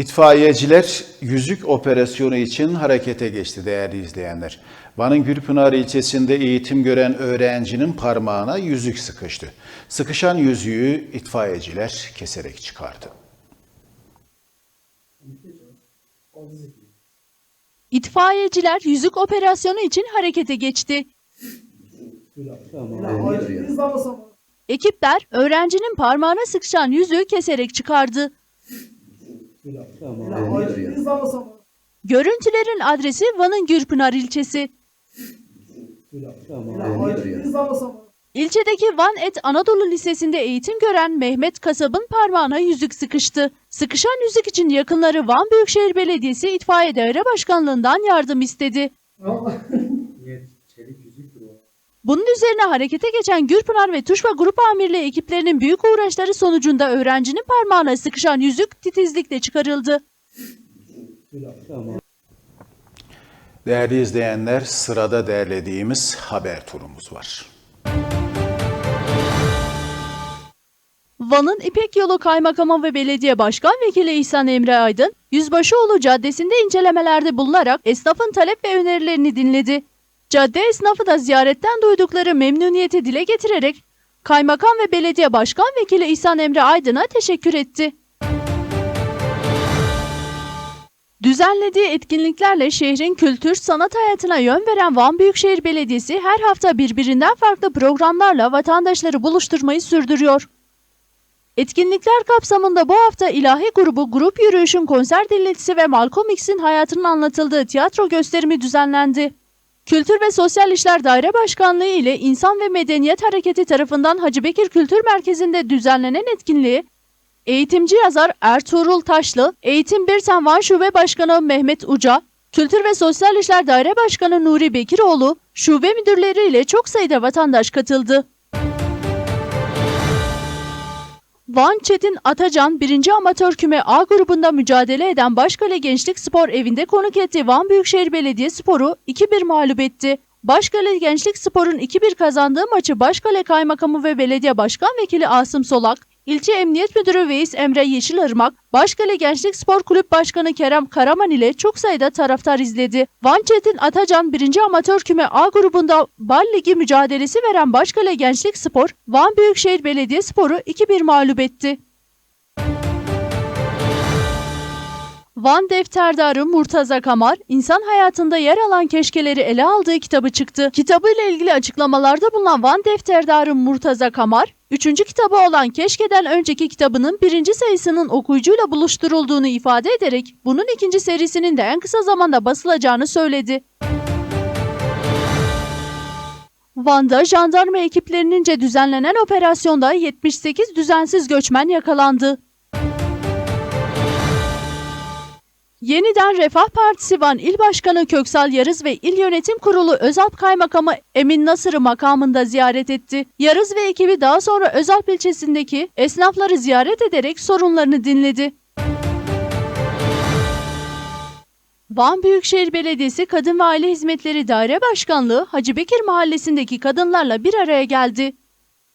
İtfaiyeciler yüzük operasyonu için harekete geçti değerli izleyenler. Van'ın Gülpınar ilçesinde eğitim gören öğrencinin parmağına yüzük sıkıştı. Sıkışan yüzüğü itfaiyeciler keserek çıkardı. İtfaiyeciler yüzük operasyonu için harekete geçti. Ekipler öğrencinin parmağına sıkışan yüzüğü keserek çıkardı. Görüntülerin adresi Van'ın Gürpınar ilçesi. İlçedeki Van Et Anadolu Lisesi'nde eğitim gören Mehmet Kasab'ın parmağına yüzük sıkıştı. Sıkışan yüzük için yakınları Van Büyükşehir Belediyesi İtfaiye Daire Başkanlığı'ndan yardım istedi. Bunun üzerine harekete geçen Gürpınar ve Tuşba Grup Amirliği ekiplerinin büyük uğraşları sonucunda öğrencinin parmağına sıkışan yüzük titizlikle çıkarıldı. Değerli izleyenler sırada derlediğimiz haber turumuz var. Van'ın İpek Yolu Kaymakamı ve Belediye Başkan Vekili İhsan Emre Aydın, Yüzbaşıoğlu Caddesi'nde incelemelerde bulunarak esnafın talep ve önerilerini dinledi. Cadde esnafı da ziyaretten duydukları memnuniyeti dile getirerek Kaymakam ve Belediye Başkan Vekili İhsan Emre Aydın'a teşekkür etti. Düzenlediği etkinliklerle şehrin kültür, sanat hayatına yön veren Van Büyükşehir Belediyesi her hafta birbirinden farklı programlarla vatandaşları buluşturmayı sürdürüyor. Etkinlikler kapsamında bu hafta ilahi grubu Grup Yürüyüş'ün konser dinletisi ve Malcolm X'in hayatının anlatıldığı tiyatro gösterimi düzenlendi. Kültür ve Sosyal İşler Daire Başkanlığı ile İnsan ve Medeniyet Hareketi tarafından Hacı Bekir Kültür Merkezi'nde düzenlenen etkinliği Eğitimci yazar Ertuğrul Taşlı, Eğitim Birsen Van Şube Başkanı Mehmet Uca, Kültür ve Sosyal İşler Daire Başkanı Nuri Bekiroğlu, şube müdürleri ile çok sayıda vatandaş katıldı. Van Çetin Atacan 1. Amatör Küme A grubunda mücadele eden Başkale Gençlik Spor Evi'nde konuk ettiği Van Büyükşehir Belediye Sporu 2-1 mağlup etti. Başkale Gençlik Spor'un 2-1 kazandığı maçı Başkale Kaymakamı ve Belediye Başkan Vekili Asım Solak, İlçe Emniyet Müdürü Veys Emre Yeşilırmak, Başkale Gençlik Spor Kulüp Başkanı Kerem Karaman ile çok sayıda taraftar izledi. Van Çetin Atacan 1. Amatör Küme A grubunda Bal Ligi mücadelesi veren Başkale Gençlik Spor, Van Büyükşehir Belediye Sporu 2-1 mağlup etti. Van Defterdarı Murtaza Kamar, insan hayatında yer alan keşkeleri ele aldığı kitabı çıktı. Kitabıyla ilgili açıklamalarda bulunan Van Defterdarı Murtaza Kamar, üçüncü kitabı olan Keşke'den önceki kitabının birinci sayısının okuyucuyla buluşturulduğunu ifade ederek, bunun ikinci serisinin de en kısa zamanda basılacağını söyledi. Van'da jandarma ekiplerince düzenlenen operasyonda 78 düzensiz göçmen yakalandı. Yeniden Refah Partisi Van İl Başkanı Köksal Yarız ve İl Yönetim Kurulu Özalp Kaymakamı Emin Nasır'ı makamında ziyaret etti. Yarız ve ekibi daha sonra Özalp ilçesindeki esnafları ziyaret ederek sorunlarını dinledi. Van Büyükşehir Belediyesi Kadın ve Aile Hizmetleri Daire Başkanlığı Hacı Bekir Mahallesi'ndeki kadınlarla bir araya geldi.